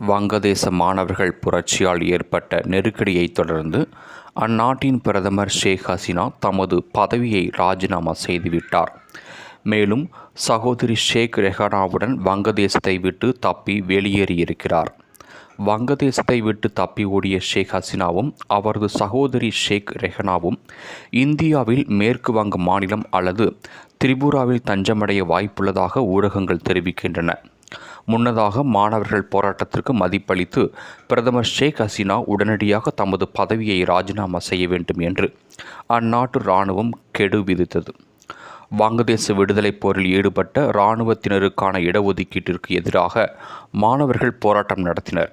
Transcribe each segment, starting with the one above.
வங்கதேச மாணவர்கள் புரட்சியால் ஏற்பட்ட நெருக்கடியைத் தொடர்ந்து அந்நாட்டின் பிரதமர் ஷேக் ஹசீனா தமது பதவியை ராஜினாமா செய்துவிட்டார். மேலும் சகோதரி ஷேக் ரெஹானாவுடன் வங்கதேசத்தை விட்டு தப்பி வெளியேறியிருக்கிறார். வங்கதேசத்தை விட்டு தப்பி ஓடிய ஷேக் ஹசீனாவும் அவரது சகோதரி ஷேக் ரெஹனாவும் இந்தியாவில் மேற்கு வங்க மாநிலம் அல்லது திரிபுராவில் தஞ்சமடைய வாய்ப்புள்ளதாக ஊடகங்கள் தெரிவிக்கின்றன. முன்னதாக மாணவர்கள் போராட்டத்திற்கு மதிப்பளித்து பிரதமர் ஷேக் ஹசீனா உடனடியாக தமது பதவியை ராஜினாமா செய்ய வேண்டும் என்று அந்நாட்டு இராணுவம் கெடு விதித்தது. வங்கதேச விடுதலைப் போரில் ஈடுபட்ட இராணுவத்தினருக்கான இடஒதுக்கீட்டிற்கு எதிராக மாணவர்கள் போராட்டம் நடத்தினர்.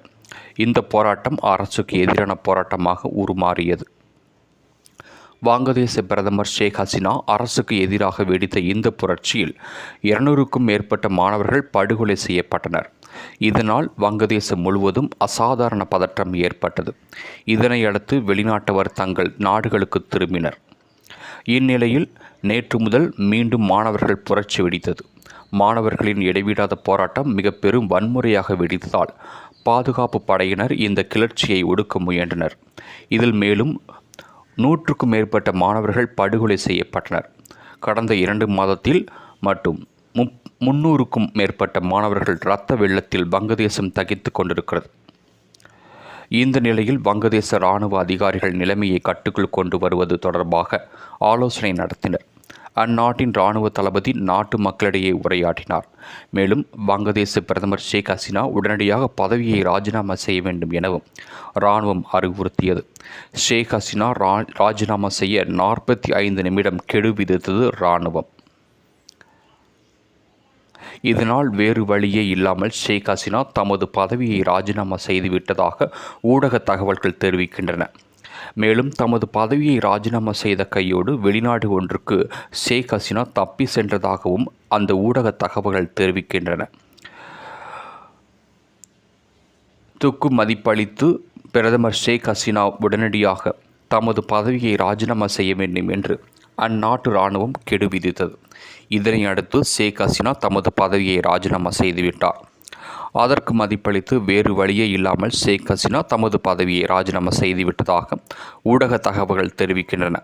இந்த போராட்டம் அரசுக்கு எதிரான போராட்டமாக உருமாறியது. வங்கதேச பிரதமர் ஷேக் ஹசினா அரசுக்கு எதிராக வெடித்த இந்த புரட்சியில் இருநூறுக்கும் மேற்பட்ட மாணவர்கள் படுகொலை செய்யப்பட்டனர். இதனால் வங்கதேசம் முழுவதும் அசாதாரண பதற்றம் ஏற்பட்டது. இதனையடுத்து வெளிநாட்டவர் தங்கள் நாடுகளுக்கு திரும்பினர். இந்நிலையில் நேற்று முதல் மீண்டும் மாணவர்கள் புரட்சி வெடித்தது. மாணவர்களின் இடைவிடாத போராட்டம் மிக பெரும் வன்முறையாக வெடித்ததால் பாதுகாப்பு படையினர் இந்த கிளர்ச்சியை ஒடுக்க முயன்றனர். இதில் மேலும் நூற்றுக்கும் மேற்பட்ட மாணவர்கள் படுகொலை செய்யப்பட்டனர். கடந்த இரண்டு மாதத்தில் மட்டும் முப் முன்னூறுக்கும் மேற்பட்ட மாணவர்கள் இரத்த வெள்ளத்தில் வங்கதேசம் தகித்து கொண்டிருக்கிறது. இந்த நிலையில் வங்கதேச இராணுவ அதிகாரிகள் நிலைமையை கட்டுக்குள் கொண்டு வருவது தொடர்பாக ஆலோசனை நடத்தினர். அந்நாட்டின் இராணுவ தளபதி நாட்டு மக்களிடையே உரையாற்றினார். மேலும் வங்கதேச பிரதமர் ஷேக் ஹசீனா உடனடியாக பதவியை ராஜினாமா செய்ய வேண்டும் எனவும் இராணுவம் அறிவுறுத்தியது. ஷேக் ஹசீனா ரா ராஜினாமா செய்ய நாற்பத்தி ஐந்து நிமிடம் கெடு விதித்தது இராணுவம். இதனால் வேறு வழியே இல்லாமல் ஷேக் ஹசீனா தமது பதவியை ராஜினாமா செய்துவிட்டதாக ஊடக தகவல்கள் தெரிவிக்கின்றன. மேலும் தமது பதவியை ராஜினாமா செய்த கையோடு வெளிநாடு ஒன்றுக்கு ஷேக் ஹசீனா தப்பி சென்றதாகவும் அந்த ஊடக தகவல்கள் தெரிவிக்கின்றன. துக்கு மதிப்பளித்து பிரதமர் ஷேக் ஹசீனா உடனடியாக தமது பதவியை ராஜினாமா செய்ய வேண்டும் என்று அந்நாட்டு இராணுவம் கெடு விதித்தது. இதனை அடுத்து ஷேக் ஹசீனா தமது பதவியை ராஜினாமா செய்துவிட்டார். அதற்கு மதிப்பளித்து வேறு வழியே இல்லாமல் ஷேக் ஹசினா தமது பதவியை ராஜினாமா செய்துவிட்டதாக ஊடக தகவல்கள் தெரிவிக்கின்றன.